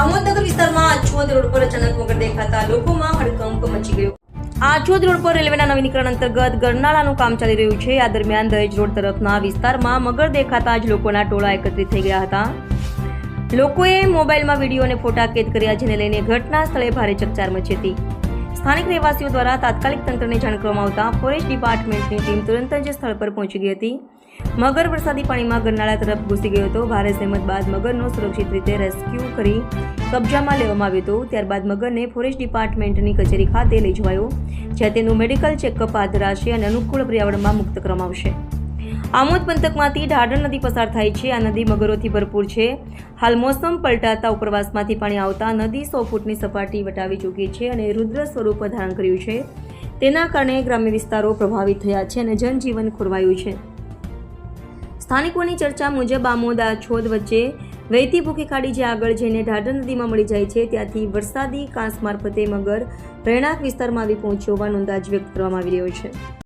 આમોદનગર વિસ્તારમાં આછોદ રોડ પર અચાનક વગર દેખાતા લોકોમાં હડકંપ મચી ગયો. આછોદ રોડ પર રેલવેના નવીનીકરણ અંતર્ગત ગરનાળાનું કામ ચાલી રહ્યું છે. આ દરમિયાન દહેજ રોડ તરફના વિસ્તારમાં મગર દેખાતા જ લોકોના ટોળા એકત્રિત થઈ ગયા હતા. લોકોએ મોબાઈલમાં વીડિયો અને ફોટા કેદ કર્યા જેને લઈને ઘટના સ્થળે ભારે ચકચાર મચી હતી. સ્થાનિક રહેવાસીઓ દ્વારા તાત્કાલિક તંત્રને જાણ કરવામાં આવતા ફોરેસ્ટ ડિપાર્ટમેન્ટની ટીમ તુરંત જ સ્થળ પર પહોંચી ગઈ હતી. મગર વરસાદી પાણીમાં ગરનાળા તરફ ઘૂસી ગયો હતો. ભારે સહેમત બાદ મગરનો સુરક્ષિત રીતે રેસ્ક્યુ કરી કબજામાં લેવામાં આવ્યો હતો. ત્યારબાદ મગરને ફોરેસ્ટ ડિપાર્ટમેન્ટની કચેરી ખાતે લઈ જવાયો, જ્યાં તેનું મેડિકલ ચેકઅપ હાથ ધરાશે અને અનુકૂળ પર્યાવરણમાં મુક્ત કરવામાં આવશે. આમોદ પંથકમાંથી ઢાઢર નદી પસાર થાય છે. આ નદી મગરોથી ભરપૂર છે. હાલ મોસમ પલટાતા ઉપરવાસમાંથી પાણી આવતા નદી સો ફૂટની સપાટી વટાવી ચૂકી છે અને રુદ્ર સ્વરૂપ ધારણ કર્યું છે. તેના કારણે ગ્રામ્ય વિસ્તારો પ્રભાવિત થયા છે અને જનજીવન ખોરવાયું છે. સ્થાનિકોની ચર્ચા મુજબ આમોદ છોદ વચ્ચે વહેતી ભૂખી ખાડી જે આગળ જઈને ઢાઢર નદીમાં મળી જાય છે, ત્યાંથી વરસાદી કાંસ મારફતે મગર રહેણાંક વિસ્તારમાં આવી પહોંચ્યો હોવાનો અંદાજ વ્યક્ત કરવામાં આવી રહ્યો છે.